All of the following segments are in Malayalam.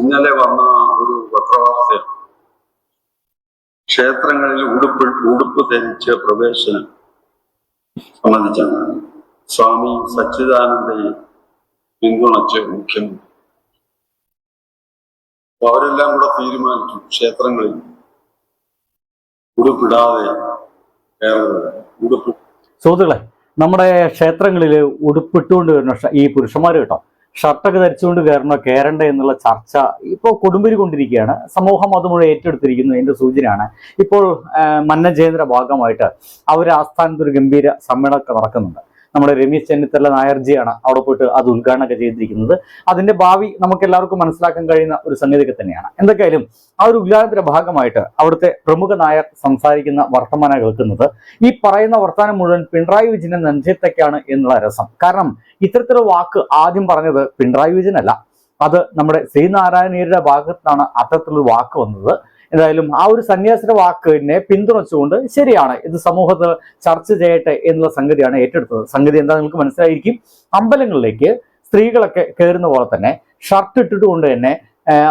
ഇന്നലെ വന്ന ഒരു പത്രവാർത്തയാണ്. ക്ഷേത്രങ്ങളിൽ ഉടുപ്പ് ഉടുപ്പ് ധരിച്ച് പ്രവേശനം സംബന്ധിച്ചാണ്. സ്വാമി സച്ചിദാനന്ദയെ പിന്തുണച്ച് മുഖ്യമന്ത്രി. അവരെല്ലാം കൂടെ തീരുമാനിച്ചു ക്ഷേത്രങ്ങളിൽ ഉടുപ്പിടാതെ ഉടുപ്പ്. സുഹൃത്തുക്കളെ നമ്മുടെ ക്ഷേത്രങ്ങളിൽ ഉടുപ്പിട്ടുകൊണ്ട് വരുന്ന ഈ പുരുഷന്മാർ കേട്ടോ ഷർട്ടൊക്കെ ധരിച്ചുകൊണ്ട് കയറണോ കയറണ്ട എന്നുള്ള ചർച്ച ഇപ്പോൾ കൊടുമ്പിരി കൊണ്ടിരിക്കുകയാണ് സമൂഹം അത് മുഴുവൻ ഏറ്റെടുത്തിരിക്കുന്നു ഇതിന്റെ സൂചനയാണ്. ഇപ്പോൾ മന്നജേന്ദ്ര ഭാഗമായിട്ട് അവർ ആസ്ഥാനത്ത് ഒരു ഗംഭീര സമ്മേളനമൊക്കെ നടക്കുന്നുണ്ട്. നമ്മുടെ രമേശ് ചെന്നിത്തല നായർജിയാണ് അവിടെ പോയിട്ട് അത് ഉദ്ഘാടനമൊക്കെ ചെയ്തിരിക്കുന്നത്. അതിന്റെ ഭാവി നമുക്ക് എല്ലാവർക്കും മനസ്സിലാക്കാൻ കഴിയുന്ന ഒരു സംഗതിയൊക്കെ തന്നെയാണ്. എന്തൊക്കെയായാലും ആ ഒരു ഉദ്ഘാടനത്തിന്റെ ഭാഗമായിട്ട് അവിടുത്തെ പ്രമുഖ നായർ സംസാരിക്കുന്ന വർത്തമാനം കേൾക്കുന്നത് ഈ പറയുന്ന വർത്തമാനം മുഴുവൻ പിണറായി വിജയന്റെ നെഞ്ചത്തേക്കാണ് എന്നുള്ള രസം. കാരണം ഇത്തരത്തിലുള്ള വാക്ക് ആദ്യം പറഞ്ഞത് പിണറായി വിജയനല്ല അത് നമ്മുടെ ശ്രീനാരായണീയരുടെ ഭാഗത്താണ് അത്തരത്തിലുള്ള വാക്ക് വന്നത്. എന്തായാലും ആ ഒരു സന്യാസിയുടെ വാക്കിനെ പിന്തുണച്ചുകൊണ്ട് ശരിയാണ്. ഇത് സമൂഹത്തിൽ ചർച്ച ചെയ്യട്ടെ എന്നുള്ള സംഗതിയാണ് ഏറ്റെടുത്തത്. സംഗതി എന്താ നിങ്ങൾക്ക് മനസ്സിലായിരിക്കും. അമ്പലങ്ങളിലേക്ക് സ്ത്രീകളൊക്കെ കയറുന്ന പോലെ തന്നെ ഷർട്ട് ഇട്ടിട്ടുകൊണ്ട് തന്നെ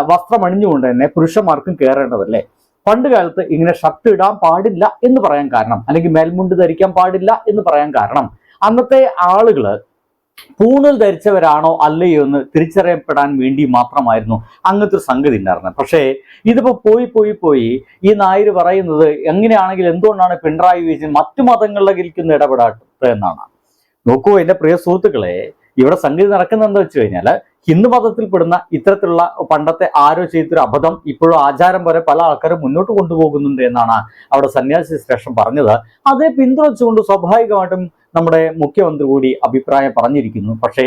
വസ്ത്രം അണിഞ്ഞുകൊണ്ട് തന്നെ പുരുഷന്മാർക്കും കയറേണ്ടതല്ലേ? പണ്ട് കാലത്ത് ഇങ്ങനെ ഷർട്ട് ഇടാൻ പാടില്ല എന്ന് പറയാൻ കാരണം അല്ലെങ്കിൽ മേൽമുണ്ട് ധരിക്കാൻ പാടില്ല എന്ന് പറയാൻ കാരണം അന്നത്തെ ആളുകൾ പൂണൽ ധരിച്ചവരാണോ അല്ലയോ എന്ന് തിരിച്ചറിയപ്പെടാൻ വേണ്ടി മാത്രമായിരുന്നു അങ്ങനത്തെ ഒരു സംഗതി ഉണ്ടായിരുന്നത്. പക്ഷേ ഇതിപ്പോ പോയി പോയി പോയി ഈ നായർ പറയുന്നത് എങ്ങനെയാണെങ്കിൽ എന്തുകൊണ്ടാണ് പിണറായി വിജയൻ മറ്റു മതങ്ങളിലേക്ക് ഇടപെടാത്തത് എന്നാണ്. നോക്കൂ എന്റെ പ്രിയ സുഹൃത്തുക്കളെ ഇവിടെ സംഗതി നടക്കുന്നതെന്ന് വെച്ച് കഴിഞ്ഞാൽ ഹിന്ദു മതത്തിൽപ്പെടുന്ന ഇത്തരത്തിലുള്ള പണ്ടത്തെ ആരോ ചെയ്തൊരു അബദ്ധം ഇപ്പോഴും ആചാരം വരെ പല ആൾക്കാരും മുന്നോട്ട് കൊണ്ടുപോകുന്നുണ്ട് എന്നാണ് അവിടെ സന്യാസി ശ്രേഷ്ഠം പറഞ്ഞത്. അതേ പിന്തുണച്ചുകൊണ്ട് സ്വാഭാവികമായിട്ടും നമ്മുടെ മുഖ്യമന്ത്രി കൂടി അഭിപ്രായം പറഞ്ഞിരിക്കുന്നു. പക്ഷേ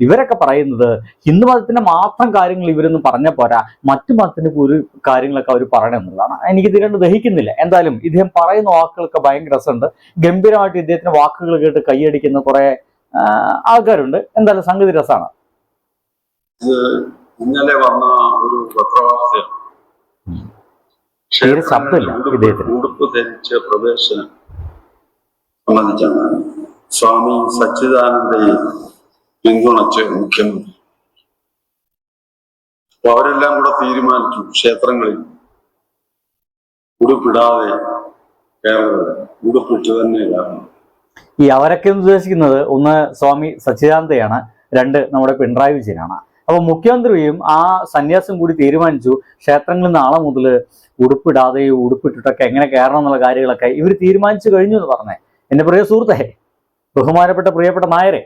ഇവരൊക്കെ പറയുന്നത് ഹിന്ദു മതത്തിന്റെ മാത്രം കാര്യങ്ങൾ ഇവരൊന്നും പറഞ്ഞ പോരാ. മറ്റു മതത്തിന്റെ ഒരു കാര്യങ്ങളൊക്കെ അവർ പറയണം എന്നുള്ളതാണ്. എനിക്ക് കണ്ട് ദഹിക്കുന്നില്ല. എന്തായാലും ഇദ്ദേഹം പറയുന്ന വാക്കുകളൊക്കെ ഭയങ്കര രസമുണ്ട്. ഗംഭീരമായിട്ട് ഇദ്ദേഹത്തിന്റെ വാക്കുകൾ കേട്ട് കൈയടിക്കുന്ന കുറെ ആൾക്കാരുണ്ട്. എന്തായാലും സംഗതി രസമാണ്. ഇന്നലെ വന്ന ഒരു പത്രവാർത്തയാണ്. തീരെ ശബ്ദമില്ല ഇദ്ദേഹത്തിന്. ഉടുപ്പ് ധരിച്ച പ്രവേശനം സംബന്ധിച്ചാണ് സ്വാമി സച്ചിദാനന്ദയെ പിന്തുണച്ച് മുഖ്യമന്ത്രി. അപ്പൊ അവരെല്ലാം കൂടെ തീരുമാനിച്ചു ക്ഷേത്രങ്ങളിൽ ഉടുപ്പിടാതെ കയറുന്നത് ഉടുപ്പിട്ട് തന്നെ കാരണം ഈ അവരൊക്കെ ഉദ്ദേശിക്കുന്നത് ഒന്ന് സ്വാമി സച്ചിദാനന്ദയാണ് രണ്ട് നമ്മുടെ പിണറായി വിജയനാണ്. അപ്പൊ മുഖ്യമന്ത്രിയും ആ സന്യാസം കൂടി തീരുമാനിച്ചു ക്ഷേത്രങ്ങളിൽ നാളെ മുതൽ ഉടുപ്പിടാതെയും ഉടുപ്പിട്ടിട്ടൊക്കെ എങ്ങനെ കയറണം എന്നുള്ള കാര്യങ്ങളൊക്കെ ഇവർ തീരുമാനിച്ചു കഴിഞ്ഞു എന്ന് പറഞ്ഞേ. എന്റെ പ്രിയ സുഹൃത്തേ ബഹുമാനപ്പെട്ട പ്രിയപ്പെട്ട നായരെ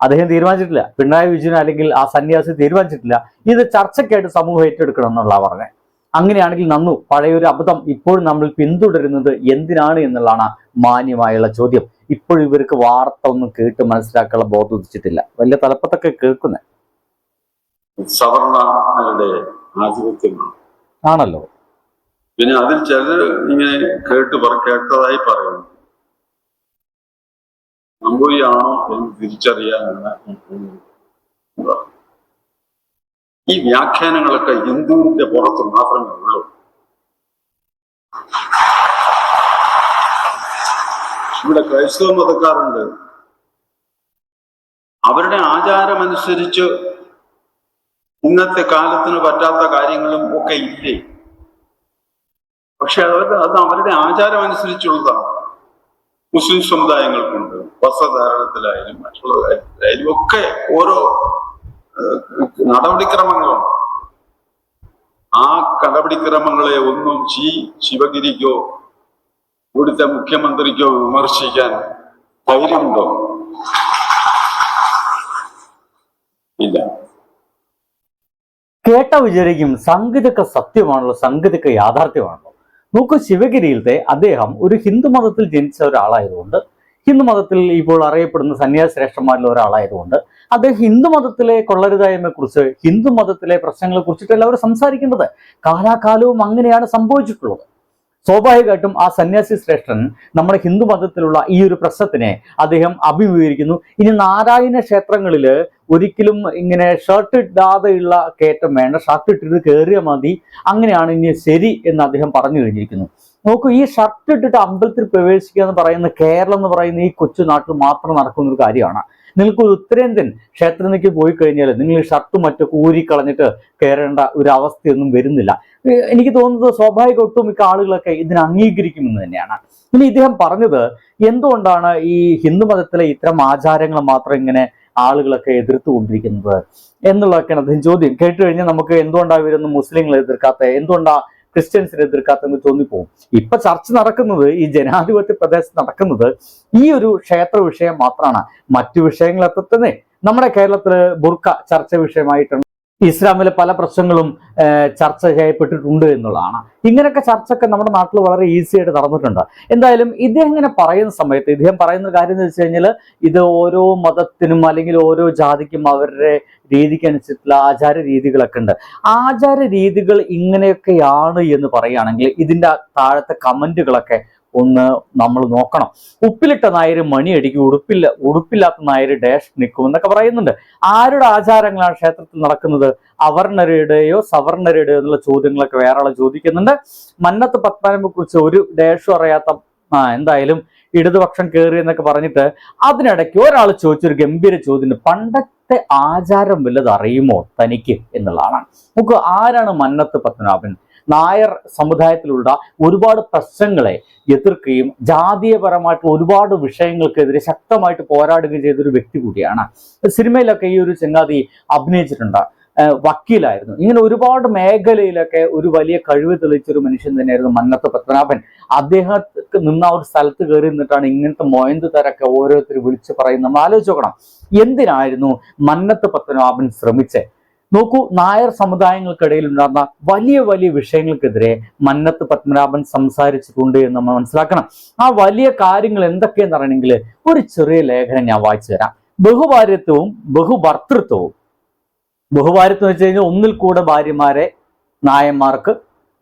അദ്ദേഹം തീരുമാനിച്ചിട്ടില്ല. പിണറായി വിജയൻ അല്ലെങ്കിൽ ആ സന്യാസി തീരുമാനിച്ചിട്ടില്ല. ഇത് ചർച്ചയ്ക്കായിട്ട് സമൂഹം ഏറ്റെടുക്കണം എന്നുള്ള പറഞ്ഞത് അങ്ങനെയാണെങ്കിൽ നന്നു പഴയൊരു അബദ്ധം ഇപ്പോഴും നമ്മൾ പിന്തുടരുന്നത് എന്തിനാണ് എന്നുള്ളതാണ് മാന്യമായുള്ള ചോദ്യം. ഇപ്പോഴും ഇവർക്ക് വാർത്ത ഒന്നും കേട്ട് മനസ്സിലാക്കാനുള്ള ബോധം ഉദിച്ചിട്ടില്ല. വലിയ തലപ്പത്തൊക്കെ കേൾക്കുന്നത് സവർണരുടെ ആധിപത്യമാണ് ആണല്ലോ. പിന്നെ അതിൽ ചിലർ ഇങ്ങനെ കേട്ട് കേട്ടതായി പറയുന്നു. നമ്പൂരിയാണോ എന്ന് തിരിച്ചറിയാനാണ് ഈ വ്യാഖ്യാനങ്ങളൊക്കെ ഹിന്ദുവിന്റെ പുറത്ത് മാത്രമേ ഉള്ളൂ. ഇവിടെ ക്രൈസ്തവ മതക്കാരുണ്ട്. അവരുടെ ആചാരമനുസരിച്ച് ഇന്നത്തെ കാലത്തിന് പറ്റാത്ത കാര്യങ്ങളും ഒക്കെ ഇല്ലേ? പക്ഷെ അവരുടെ അത് അവരുടെ ആചാരം അനുസരിച്ചുള്ളതാണ്. മുസ്ലിം സമുദായങ്ങൾക്കുണ്ട്. വസ്ത്രധാരണത്തിലായാലും മറ്റുള്ള കാര്യത്തിലായാലും ഒക്കെ ഓരോ നടപടിക്രമങ്ങളും. ആ നടപടിക്രമങ്ങളെ ഒന്നും ചി ശിവഗിരിക്കോ ഇവിടുത്തെ മുഖ്യമന്ത്രിക്കോ വിമർശിക്കാൻ ധൈര്യമുണ്ടോ? ഇല്ല. കേട്ട വിചാരിക്കും സംഗീതക്ക സത്യമാണല്ലോ സംഗീതക്ക യാഥാർത്ഥ്യമാണല്ലോ. നോക്കൂ ശിവഗിരിയിലത്തെ അദ്ദേഹം ഒരു ഹിന്ദു മതത്തിൽ ജനിച്ച ഒരാളായതുകൊണ്ട് ഹിന്ദു മതത്തിൽ ഇപ്പോൾ അറിയപ്പെടുന്ന സന്യാസി ശ്രേഷ്ഠന്മാരിൽ ഒരാളായതുകൊണ്ട് അദ്ദേഹം ഹിന്ദു മതത്തിലെ കൊള്ളരുതായ്മയെ കുറിച്ച് ഹിന്ദു മതത്തിലെ പ്രശ്നങ്ങളെ കുറിച്ചിട്ടല്ല അവർ സംസാരിക്കേണ്ടത് കാലാകാലവും അങ്ങനെയാണ് സംഭവിച്ചിട്ടുള്ളത്. സ്വാഭാവികമായിട്ടും ആ സന്യാസി ശ്രേഷ്ഠൻ നമ്മുടെ ഹിന്ദു മതത്തിലുള്ള ഈ ഒരു പ്രശ്നത്തിനെ അദ്ദേഹം അഭിമുഖീകരിക്കുന്നു. ഇനി നാരായണ ക്ഷേത്രങ്ങളിൽ ഒരിക്കലും ഇങ്ങനെ ഷർട്ട് ഇടാതെയുള്ള കയറ്റം വേണ്ട. ഷർട്ട് ഇട്ടിട്ട് കയറിയ മതി. അങ്ങനെയാണ് ഇനി ശരി എന്ന് അദ്ദേഹം പറഞ്ഞു കഴിഞ്ഞിരിക്കുന്നു. നോക്കൂ ഈ ഷർട്ട് ഇട്ടിട്ട് അമ്പലത്തിൽ പ്രവേശിക്കുക എന്ന് പറയുന്ന കേരളം എന്ന് പറയുന്ന ഈ കൊച്ചു നാട്ടിൽ മാത്രം നടക്കുന്ന ഒരു കാര്യമാണ്. നിങ്ങൾക്ക് ഒരു ഉത്തരേന്ത്യൻ ക്ഷേത്രത്തിലേക്ക് പോയി കഴിഞ്ഞാൽ നിങ്ങൾ ഷർട്ടും മറ്റൊക്കെ ഊരിക്കളഞ്ഞിട്ട് കയറേണ്ട ഒരു അവസ്ഥയൊന്നും വരുന്നില്ല. എനിക്ക് തോന്നുന്നത് സ്വാഭാവിക ഒട്ടുമിക്ക ആളുകളൊക്കെ ഇതിനെ അംഗീകരിക്കുമെന്ന് തന്നെയാണ്. ഇനി ഇദ്ദേഹം പറഞ്ഞത് എന്തുകൊണ്ടാണ് ഈ ഹിന്ദു മതത്തിലെ ഇത്തരം ആചാരങ്ങൾ മാത്രം ഇങ്ങനെ ആളുകളൊക്കെ എതിർത്തുകൊണ്ടിരിക്കുന്നത് എന്നുള്ളതൊക്കെയാണ് അദ്ദേഹം ചോദ്യം. കേട്ട് കഴിഞ്ഞാൽ നമുക്ക് എന്തുകൊണ്ടാണ് ഇവരൊന്നും മുസ്ലിങ്ങളെ എതിർക്കാത്ത? എന്തുകൊണ്ടാ ക്രിസ്ത്യൻസിനെ എതിർക്കാത്തെന്ന് തോന്നിപ്പോകും ഇപ്പൊ ചർച്ച നടക്കുന്നത് ഈ ജനാധിപത്യ പ്രദേശത്ത് നടക്കുന്നത് ഈ ഒരു ക്ഷേത്ര വിഷയം മാത്രമാണ്. മറ്റു വിഷയങ്ങളൊക്കെ തന്നെ നമ്മുടെ കേരളത്തിൽ ബുർക്ക ചർച്ച വിഷയമായിട്ടുണ്ട്. ഇസ്ലാമിലെ പല പ്രശ്നങ്ങളും ചർച്ച ചെയ്യപ്പെട്ടിട്ടുണ്ട് എന്നുള്ളതാണ്. ഇങ്ങനെയൊക്കെ ചർച്ചയൊക്കെ നമ്മുടെ നാട്ടിൽ വളരെ ഈസി ആയിട്ട് നടന്നിട്ടുണ്ട്. എന്തായാലും ഇദ്ദേഹം ഇങ്ങനെ പറയുന്ന സമയത്ത് ഇദ്ദേഹം പറയുന്ന കാര്യം എന്ന് വെച്ച് കഴിഞ്ഞാൽ ഇത് ഓരോ മതത്തിനും അല്ലെങ്കിൽ ഓരോ ജാതിക്കും അവരുടെ രീതിക്കനുസരിച്ചുള്ള ആചാര രീതികളൊക്കെ ഉണ്ട്. ആചാര രീതികൾ ഇങ്ങനെയൊക്കെയാണ് എന്ന് പറയുകയാണെങ്കിൽ ഇതിന്റെ താഴത്തെ കമന്റുകളൊക്കെ ഒന്ന് നമ്മൾ നോക്കണം. ഉപ്പിലിട്ട നായർ മണിയടിക്കും ഉടുപ്പില്ല ഉടുപ്പില്ലാത്ത നായർ ഡാഷ് നിൽക്കും എന്നൊക്കെ പറയുന്നുണ്ട്. ആരുടെ ആചാരങ്ങളാണ് ക്ഷേത്രത്തിൽ നടക്കുന്നത്? അവർണരുടെയോ സവർണരുടെയോ എന്നുള്ള ചോദ്യങ്ങളൊക്കെ വേറെ ആളെ ചോദിക്കുന്നുണ്ട്. മന്നത്ത് പത്മനാഭനെ കുറിച്ച് ഒരു ഡാഷും അറിയാത്ത ആ എന്തായാലും ഇടതുപക്ഷം കയറി എന്നൊക്കെ പറഞ്ഞിട്ട് അതിനിടയ്ക്ക് ഒരാൾ ചോദിച്ചൊരു ഗംഭീര ചോദ്യം പണ്ടത്തെ ആചാരം വല്ലത് അറിയുമോ തനിക്ക് എന്നുള്ളതാണ്. നമുക്ക് ആരാണ് മന്നത്ത് പത്മനാഭൻ? നായർ സമുദായത്തിലുള്ള ഒരുപാട് പ്രശ്നങ്ങളെ എതിർക്കുകയും ജാതീയപരമായിട്ടുള്ള ഒരുപാട് വിഷയങ്ങൾക്കെതിരെ ശക്തമായിട്ട് പോരാടുകയും ചെയ്തൊരു വ്യക്തി കൂടിയാണ്. സിനിമയിലൊക്കെ ഈ ഒരു ചങ്ങാതി അഭിനയിച്ചിട്ടുണ്ട്. വക്കീലായിരുന്നു. ഇങ്ങനെ ഒരുപാട് മേഖലയിലൊക്കെ ഒരു വലിയ കഴിവ് തെളിയിച്ചൊരു മനുഷ്യൻ തന്നെയായിരുന്നു മന്നത്ത് പത്മനാഭൻ. അദ്ദേഹത്തിന് നിന്ന് ആ ഒരു സ്ഥലത്ത് കയറി നിന്നിട്ടാണ് ഇങ്ങനത്തെ മൊയന്ത് തരൊക്കെ ഓരോരുത്തർ വിളിച്ച് പറയുന്നത്. നമ്മൾ ആലോചിച്ച് നോക്കണം. എന്തിനായിരുന്നു മന്നത്ത് പത്മനാഭൻ ശ്രമിച്ചത് നോക്കൂ നായർ സമുദായങ്ങൾക്കിടയിൽ ഉണ്ടാകുന്ന വലിയ വലിയ വിഷയങ്ങൾക്കെതിരെ മന്നത്ത് പത്മനാഭൻ സംസാരിച്ചിട്ടുണ്ട് എന്ന് നമ്മൾ മനസ്സിലാക്കണം. ആ വലിയ കാര്യങ്ങൾ എന്തൊക്കെയെന്ന് പറയണമെങ്കിൽ ഒരു ചെറിയ ലേഖനം ഞാൻ വായിച്ചു തരാം. ബഹുഭാര്യത്വവും ബഹുഭർത്തൃത്വവും. ബഹുഭാര്യത്വം എന്ന് വെച്ച് കഴിഞ്ഞാൽ ഒന്നിൽ കൂടെ ഭാര്യമാരെ നായന്മാർക്ക്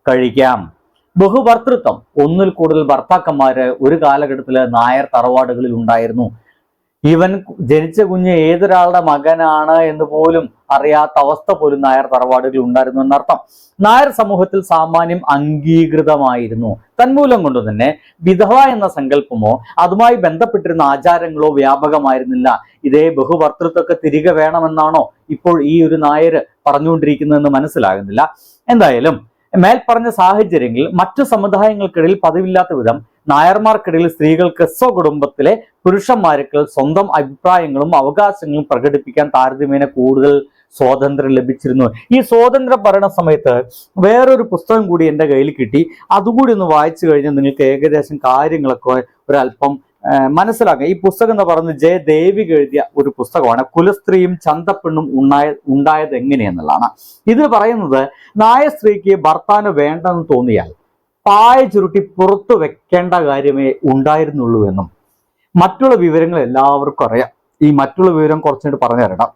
കഴിക്കാം. ബഹുഭർത്തൃത്വം ഒന്നിൽ കൂടുതൽ ഭർത്താക്കന്മാര് ഒരു കാലഘട്ടത്തിൽ നായർ തറവാടുകളിൽ ഉണ്ടായിരുന്നു. ഇവൻ ജനിച്ച കുഞ്ഞ് ഏതൊരാളുടെ മകനാണ് എന്ന് പോലും അറിയാത്ത അവസ്ഥ പോലും നായർ തറവാടുകളിൽ ഉണ്ടായിരുന്നു എന്നർത്ഥം. നായർ സമൂഹത്തിൽ സാമാന്യം അംഗീകൃതമായിരുന്നു. തന്മൂലം കൊണ്ട് തന്നെ വിധവ എന്ന സങ്കല്പമോ അതുമായി ബന്ധപ്പെട്ടിരുന്ന ആചാരങ്ങളോ വ്യാപകമായിരുന്നില്ല. ഇതേ ബഹുഭർത്തൃത്വമൊക്കെ തിരികെ വേണമെന്നാണോ ഇപ്പോൾ ഈ ഒരു നായർ പറഞ്ഞുകൊണ്ടിരിക്കുന്നതെന്ന് മനസ്സിലാകുന്നില്ല. എന്തായാലും മേൽപ്പറഞ്ഞ സാഹചര്യങ്ങളിൽ മറ്റു സമുദായങ്ങൾക്കിടയിൽ പതിവില്ലാത്ത വിധം നായർമാർക്കിടയിൽ സ്ത്രീകൾക്ക് സ്വകുടുംബത്തിലെ പുരുഷന്മാർക്ക് സ്വന്തം അഭിപ്രായങ്ങളും അവകാശങ്ങളും പ്രകടിപ്പിക്കാൻ താരതമ്യേന കൂടുതൽ സ്വാതന്ത്ര്യം ലഭിച്ചിരുന്നു. ഈ സ്വാതന്ത്ര്യം പറയുന്ന സമയത്ത് വേറൊരു പുസ്തകം കൂടി എന്റെ കയ്യിൽ കിട്ടി. അതുകൂടി ഒന്ന് വായിച്ചു കഴിഞ്ഞാൽ നിങ്ങൾക്ക് ഏകദേശം കാര്യങ്ങളൊക്കെ ഒരല്പം മനസ്സിലാക്കുക മനസ്സിലാക്കാം. ഈ പുസ്തകം എന്ന് പറയുന്നത് ജയ ദേവി എഴുതിയ ഒരു പുസ്തകമാണ്. കുലസ്ത്രീയും ചന്തപ്പെണ്ണും ഉണ്ടായ ഉണ്ടായത് എങ്ങനെയെന്നുള്ളതാണ്. ഇതിൽ പറയുന്നത് നായ സ്ത്രീക്ക് ഭർത്താവിന് വേണ്ടെന്ന് തോന്നിയാൽ പായ ചുരുട്ടി പുറത്തു വെക്കേണ്ട കാര്യമേ ഉണ്ടായിരുന്നുള്ളൂ എന്നും മറ്റുള്ള വിവരങ്ങൾ എല്ലാവർക്കും അറിയാം. ഈ മറ്റുള്ള വിവരം കുറച്ചുകൂടി പറഞ്ഞു തരണം.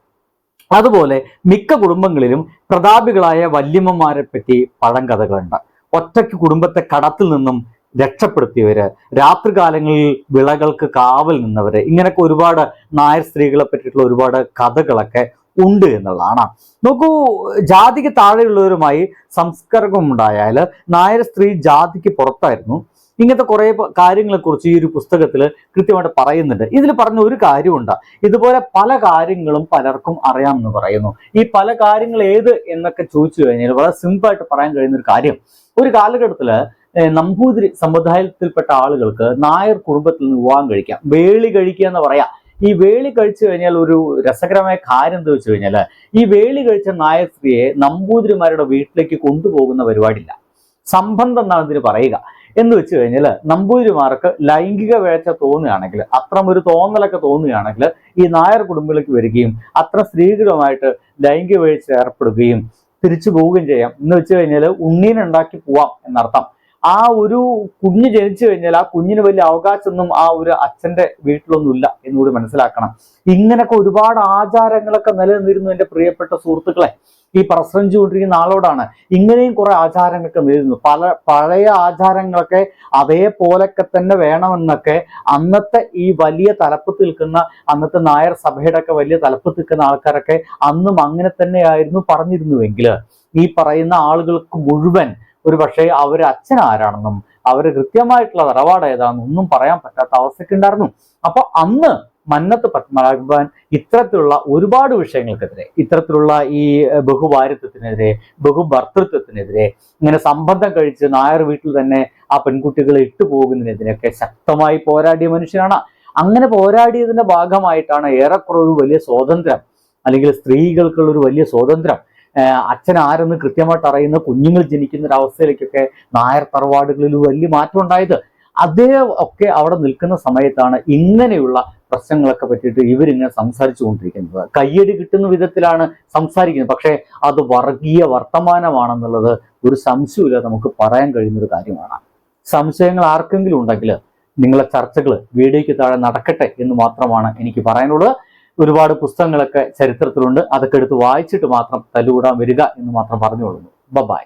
അതുപോലെ മിക്ക കുടുംബങ്ങളിലും പ്രതാപികളായ വല്യമ്മമാരെ പറ്റി പഴങ്കഥകളുണ്ട് ഒറ്റയ്ക്ക് കുടുംബത്തെ കടത്തിൽ നിന്നും രക്ഷപ്പെടുത്തിയവര് രാത്രികാലങ്ങളിൽ വിളകൾക്ക് കാവൽ നിന്നവര് ഇങ്ങനെയൊക്കെ ഒരുപാട് നായർ സ്ത്രീകളെ പറ്റിയിട്ടുള്ള ഒരുപാട് കഥകളൊക്കെ ഉണ്ട് എന്നുള്ളതാണ്. നോക്കൂ ജാതിക്ക് താഴെയുള്ളവരുമായി സംസ്കരണം ഉണ്ടായാൽ നായർ സ്ത്രീ ജാതിക്ക് പുറത്തായിരുന്നു. ഇങ്ങനത്തെ കുറെ കാര്യങ്ങളെ കുറിച്ച് ഈ ഒരു പുസ്തകത്തിൽ കൃത്യമായിട്ട് പറയുന്നുണ്ട്. ഇതിൽ പറഞ്ഞ ഒരു കാര്യമുണ്ട്. ഇതുപോലെ പല കാര്യങ്ങളും പലർക്കും അറിയാമെന്ന് പറയുന്നു. ഈ പല കാര്യങ്ങൾ ഏത് എന്നൊക്കെ ചോദിച്ചു കഴിഞ്ഞാൽ വളരെ സിമ്പിളായിട്ട് പറയാൻ കഴിയുന്ന ഒരു കാര്യം. ഒരു കാലഘട്ടത്തിൽ നമ്പൂതിരി സമുദായത്തിൽപ്പെട്ട ആളുകൾക്ക് നായർ കുടുംബത്തിൽ നിന്ന് വിവാഹം കഴിക്കാം. വേളി കഴിക്കുക എന്ന് പറയാം. ഈ വേളി കഴിച്ചു കഴിഞ്ഞാൽ ഒരു രസകരമായ കാര്യം എന്താ വെച്ച് കഴിഞ്ഞാൽ ഈ വേളി കഴിച്ച നായർ സ്ത്രീയെ നമ്പൂതിരിമാരുടെ വീട്ടിലേക്ക് കൊണ്ടുപോകുന്ന പരിപാടിയില്ല. സംബന്ധം എന്നാണ് ഇതിന് പറയുക. എന്ന് വെച്ച് കഴിഞ്ഞാൽ നമ്പൂതിരിമാർക്ക് ലൈംഗിക വേഴ്ച തോന്നുകയാണെങ്കിൽ അത്രം ഒരു തോന്നലൊക്കെ തോന്നുകയാണെങ്കിൽ ഈ നായർ കുടുംബത്തിലേക്ക് വരികയും അത്ര സ്ത്രീകളുമായിട്ട് ലൈംഗിക വീഴ്ച ഏർപ്പെടുകയും തിരിച്ചു പോവുകയും ചെയ്യാം. എന്ന് വെച്ച് കഴിഞ്ഞാൽ ഉണ്ണീനുണ്ടാക്കി പോവാം എന്നർത്ഥം. ആ ഒരു കുഞ്ഞ് ജനിച്ചു കഴിഞ്ഞാൽ ആ കുഞ്ഞിന് വലിയ അവകാശമൊന്നും ആ ഒരു അച്ഛന്റെ വീട്ടിലൊന്നുമില്ല എന്നുകൂടി മനസ്സിലാക്കണം. ഇങ്ങനൊക്കെ ഒരുപാട് ആചാരങ്ങളൊക്കെ നിലനിന്നിരുന്നു എന്റെ പ്രിയപ്പെട്ട സുഹൃത്തുക്കളെ. ഈ പ്രസംഗിച്ചുകൊണ്ടിരിക്കുന്ന ആളോടാണ്. ഇങ്ങനെയും കുറെ ആചാരങ്ങളൊക്കെ നേരുന്നു പല പഴയ ആചാരങ്ങളൊക്കെ അതേപോലൊക്കെ തന്നെ വേണമെന്നൊക്കെ അന്നത്തെ ഈ വലിയ തലപ്പത്ത് നിൽക്കുന്ന അന്നത്തെ നായർ സഭയുടെ ഒക്കെ വലിയ തലപ്പത്ത് നിൽക്കുന്ന ആൾക്കാരൊക്കെ അന്നും അങ്ങനെ തന്നെയായിരുന്നു പറഞ്ഞിരുന്നുവെങ്കിൽ ഈ പറയുന്ന ആളുകൾക്ക് മുഴുവൻ ഒരു പക്ഷേ അവർ അച്ഛൻ ആരാണെന്നും അവർ കൃത്യമായിട്ടുള്ള തറവാട് ഏതാണെന്നും ഒന്നും പറയാൻ പറ്റാത്ത അവസ്ഥയ്ക്ക് ഉണ്ടായിരുന്നു. അപ്പൊ അന്ന് മന്നത്ത് പത്മനാഭൻ ഇത്തരത്തിലുള്ള ഒരുപാട് വിഷയങ്ങൾക്കെതിരെ ഇത്തരത്തിലുള്ള ഈ ബഹുഭാരിത്വത്തിനെതിരെ ബഹുഭർത്തൃത്വത്തിനെതിരെ ഇങ്ങനെ സംബന്ധം കഴിച്ച് നായർ വീട്ടിൽ തന്നെ ആ പെൺകുട്ടികളെ ഇട്ടു പോകുന്നതിനെതിരെയൊക്കെ ശക്തമായി പോരാടിയ മനുഷ്യനാണ്. അങ്ങനെ പോരാടിയതിന്റെ ഭാഗമായിട്ടാണ് ഏറെക്കുറെ ഒരു വലിയ സ്വാതന്ത്ര്യം അല്ലെങ്കിൽ സ്ത്രീകൾക്കുള്ള ഒരു വലിയ സ്വാതന്ത്ര്യം അച്ഛൻ ആരെന്ന് കൃത്യമായിട്ട് അറിയുന്ന കുഞ്ഞുങ്ങൾ ജനിക്കുന്ന ഒരു നായർ തറവാടുകളിൽ വലിയ മാറ്റം ഉണ്ടായത്. അതേ ഒക്കെ അവിടെ നിൽക്കുന്ന സമയത്താണ് ഇങ്ങനെയുള്ള പ്രശ്നങ്ങളൊക്കെ പറ്റിയിട്ട് ഇവരിങ്ങനെ സംസാരിച്ചു കൊണ്ടിരിക്കുന്നത് കയ്യടി കിട്ടുന്ന വിധത്തിലാണ് സംസാരിക്കുന്നത്. പക്ഷേ അത് വർഗീയ വർത്തമാനമാണെന്നുള്ളത് ഒരു സംശയമില്ല നമുക്ക് പറയാൻ കഴിയുന്ന ഒരു കാര്യമാണ്. സംശയങ്ങൾ ആർക്കെങ്കിലും ഉണ്ടെങ്കിൽ നിങ്ങളെ ചർച്ചകൾ വീഡിയോയ്ക്ക് താഴെ നടക്കട്ടെ എന്ന് മാത്രമാണ് എനിക്ക് പറയാനുള്ളത്. ഒരുപാട് പുസ്തകങ്ങളൊക്കെ ചരിത്രത്തിലുണ്ട്. അതൊക്കെ എടുത്ത് വായിച്ചിട്ട് മാത്രം തല്ലുകൂടാൻ വരിക എന്ന് മാത്രം പറഞ്ഞു പറഞ്ഞുകൊള്ളുന്നു. ബൈ